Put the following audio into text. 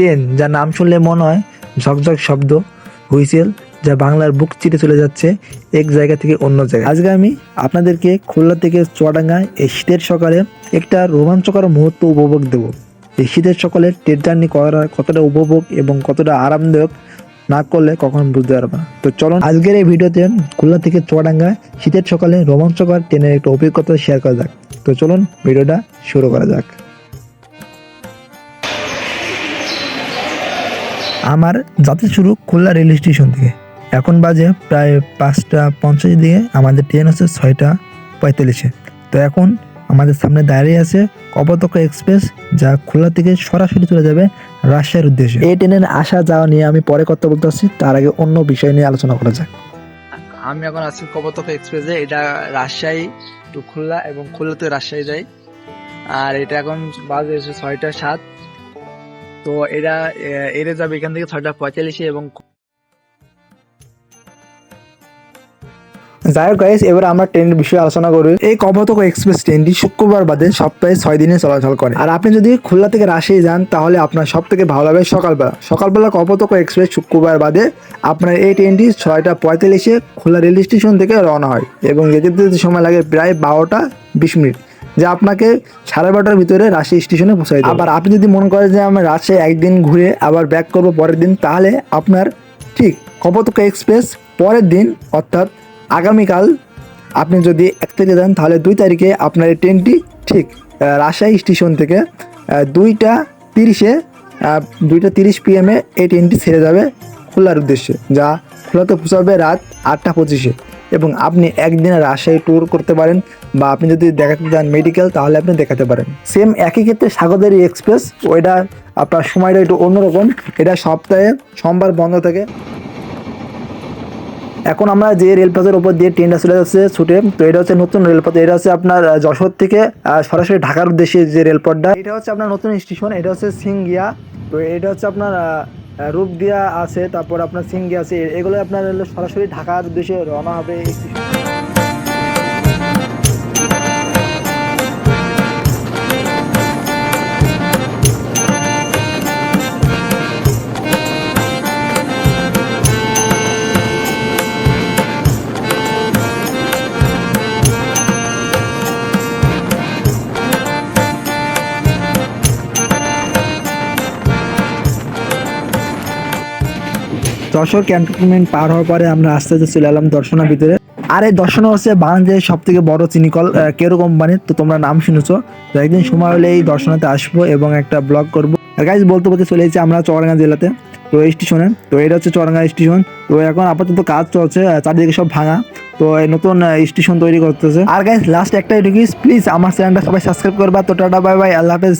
Train যার নাম শুনলে মনে হয়, ঝকঝক শব্দ, হুইসেল, যা বাংলার বুক চিটে চলে যাচ্ছে এক জায়গা থেকে অন্য জায়গায়। আজকে আমি আপনাদেরকে খুলনা থেকে চুয়াডাঙ্গা এই শীতের সকালে একটা রোমাঞ্চকর মুহূর্ত উপভোগ দেব। এই শীতের সকালে ট্রেন জার্নি করা কতটা উপভোগ এবং কতটা আরামদায়ক না করলে কখন বুঝতে পারবে না। তো চলুন, আজকের এই ভিডিওতে খুলনা থেকে চুয়াডাঙ্গা শীতের সকালে রোমাঞ্চকর ট্রেনের একটা অভিজ্ঞতা শেয়ার করা যাক। তো চলুন, ভিডিওটা শুরু করা যাক। আমার যাত্রা শুরু খুলনা রেল স্টেশন থেকে। এখন বাজে প্রায় পাঁচটা পঞ্চাশ দিকে আমাদের ট্রেন হচ্ছে ছয়টা পঁয়তাল্লিশে। তো এখন আমাদের সামনে দাঁড়িয়ে আছে কপতক এক্সপ্রেস যা খুলনা থেকে সরাসরি চলে যাবে রাজশাহীর উদ্দেশ্যে। এই ট্রেনের আসা যাওয়া নিয়ে আমি পরে কথা বলতে আসছি তার আগে অন্য বিষয় নিয়ে আলোচনা করা যাক। আমি এখন আছি কপতক এক্সপ্রেসে এটা রাজশাহী টু খুলনা এবং খুলনা থেকে রাজশাহী যাই। আর এটা এখন বাজে ছয়টা সাত। তো এরা এরে যাবে এখান থেকে ছয়টা পঁয়তাল্লিশে এবং যাই হোক গাইস এবার আমরা ট্রেনের বিষয়ে আলোচনা করি। এই কপতক এক্সপ্রেস ট্রেনটি শুক্রবার বাদে সপ্তাহে ছয় দিনে চলাচল করে। আর আপনি যদি খুলনা থেকে রাজশাহী যান, তাহলে আপনার সব থেকে ভালো লাগবে সকালবেলা। সকালবেলা কপতক এক্সপ্রেস শুক্রবার বাদে আপনার এই ট্রেনটি ছয়টা পঁয়তাল্লিশে খুলনা রেল স্টেশন থেকে রওনা হয় এবং যেতে যেতে সময় লাগে প্রায় বারোটা বিশ মিনিট। যা আপনাকে সাড়ে বারোটার ভিতরে রাজশাহী স্টেশনে পৌঁছায়। আবার আপনি যদি মনে করেন যে আমি রাজশাহী একদিন ঘুরে আবার ব্যাক করব পরের দিন, তাহলে আপনার ঠিক কপতকা এক্সপ্রেস পরের দিন, অর্থাৎ আগামীকাল আপনি যদি এক তারিখে যান, তাহলে দুই তারিখে আপনার এই ট্রেনটি ঠিক রাজশাহী স্টেশন থেকে দুইটা তিরিশে দুইটা তিরিশ পিএমে এই ট্রেনটি ছেড়ে যাবে খোলার উদ্দেশ্যে, যা খোলাতে পৌঁছাবে রাত আটটা পঁচিশে এবং আপনি একদিনে রাজশাহী ট্যুর করতে পারেন বা আপনি যদি দেখাতে চান মেডিকেল তাহলে আপনি দেখাতে পারেন। সেম একই ক্ষেত্রে সাগরদারি এক্সপ্রেস ওইটা আপনার সময়টা একটু অন্যরকম। এটা সপ্তাহে সোমবার বন্ধ থাকে। এখন আমরা যে রেলপথের উপর দিয়ে ট্রেনটা চলে যাচ্ছে ছুটে, তো এটা হচ্ছে নতুন রেলপথ। এটা হচ্ছে আপনার যশোর থেকে সরাসরি ঢাকার উদ্দেশ্যে যে রেলপথটা। এটা হচ্ছে আপনার নতুন স্টেশন এটা হচ্ছে সিঙ্গিয়া তো এটা হচ্ছে আপনার আহ, দিয়া আছে তারপর আপনার সিঙ্গি আছে এগুলো আপনার সরাসরি ঢাকার উদ্দেশ্যে রওনা হবে যশোর ক্যান্টনমেন্ট পার হওয়ার পরে আমরা আস্তে আস্তে চলে এলাম দর্শনার ভিতরে। আর এই দর্শনা হচ্ছে বাংলাদেশের সব থেকে বড় চিনিকল কেরো কোম্পানির তো তোমরা নাম শুনেছো। তো একদিন সময় হলে এই দর্শনাতে আসব এবং একটা ব্লগ করব। গাইজ বলতে বলতে চলে এসেছি আমরা চৌরাঙ্গা জেলাতে, তো এই স্টেশনে। তো এটা হচ্ছে চৌরাঙ্গা স্টেশন। তো এখন আপাতত কাজ চলছে চারিদিকে সব ভাঙা। তো নতুন স্টেশন তৈরি করতেছে। আর গাইজ লাস্ট একটাই রিকোয়েস্ট প্লিজ আমার চ্যানেলটা সবাই সাবস্ক্রাইব করবা। তো টাটা বাই বাই আল্লাহ হাফেজ।